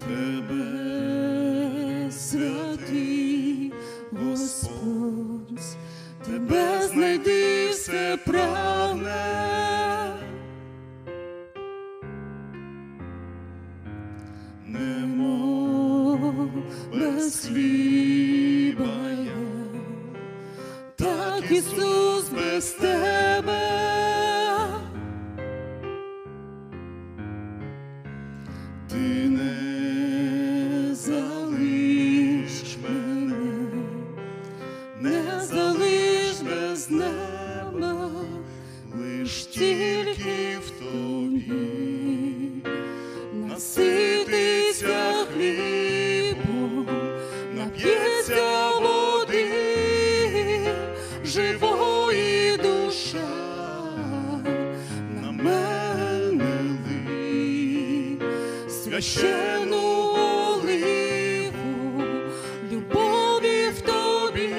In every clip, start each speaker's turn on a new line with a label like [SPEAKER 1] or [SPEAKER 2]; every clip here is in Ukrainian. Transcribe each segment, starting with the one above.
[SPEAKER 1] Тебе святий Господь, тебе знайди все прагне. Без хліба я, так Ісус без тебе. Ти не залиш мене, не залиш без неба, лиш тільки живої душа на мене лий священу оливу, любові в тобі,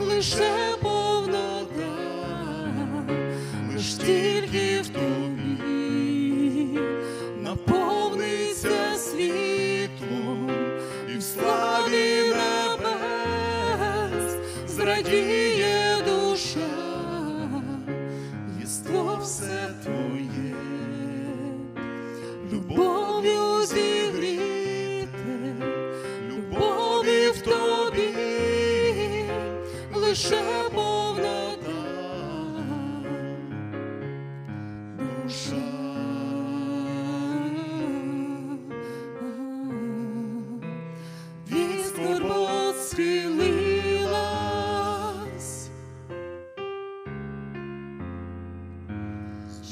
[SPEAKER 1] лише повнота, лиш тільки в тобі наповниться світлом і в славі зрадіє душа, єство все твоє. Любов'ю зігріте, любові в тобі, лише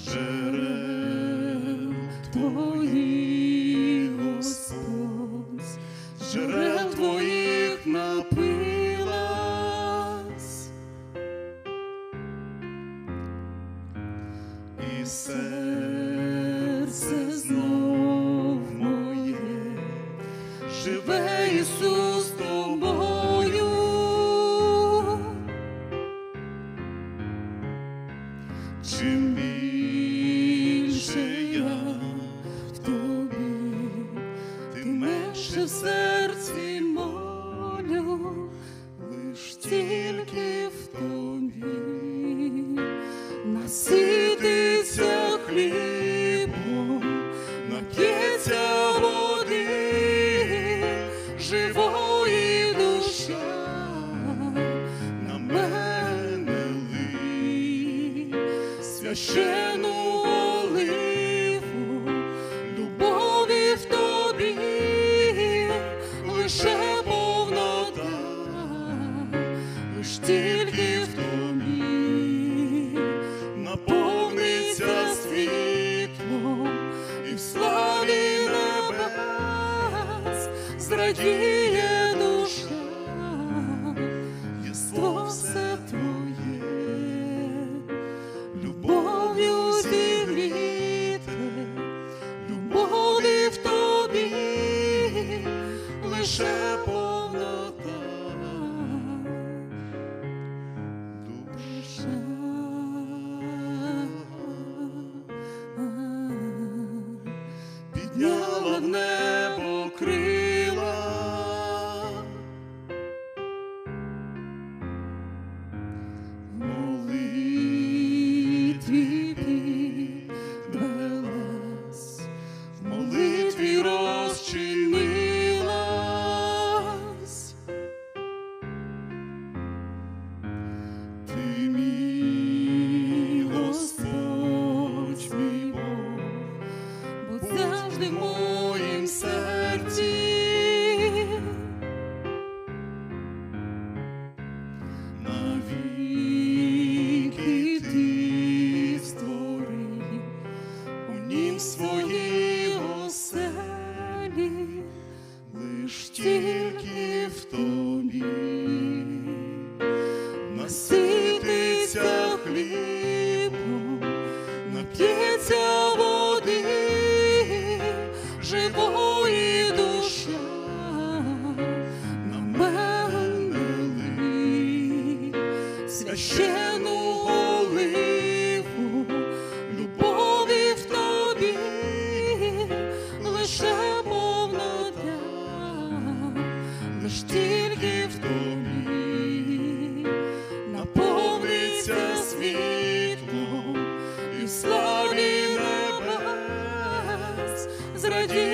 [SPEAKER 1] джерел твоїх, Господь, джерел твоїх напилась, моє живе Ісус насититься хлібом, нап'ється води, живої душа на мене лий священу оливу, любові в тобі, лише небес душа, єство все твоє, любов'ю зігріте, любові в тобі, лише повнота. Душа. Підняла в небо крила, Ти священну оливу, любові в тобі лише повнота, лиш тільки в тобі наповниться світлом, і в славі небес зраді.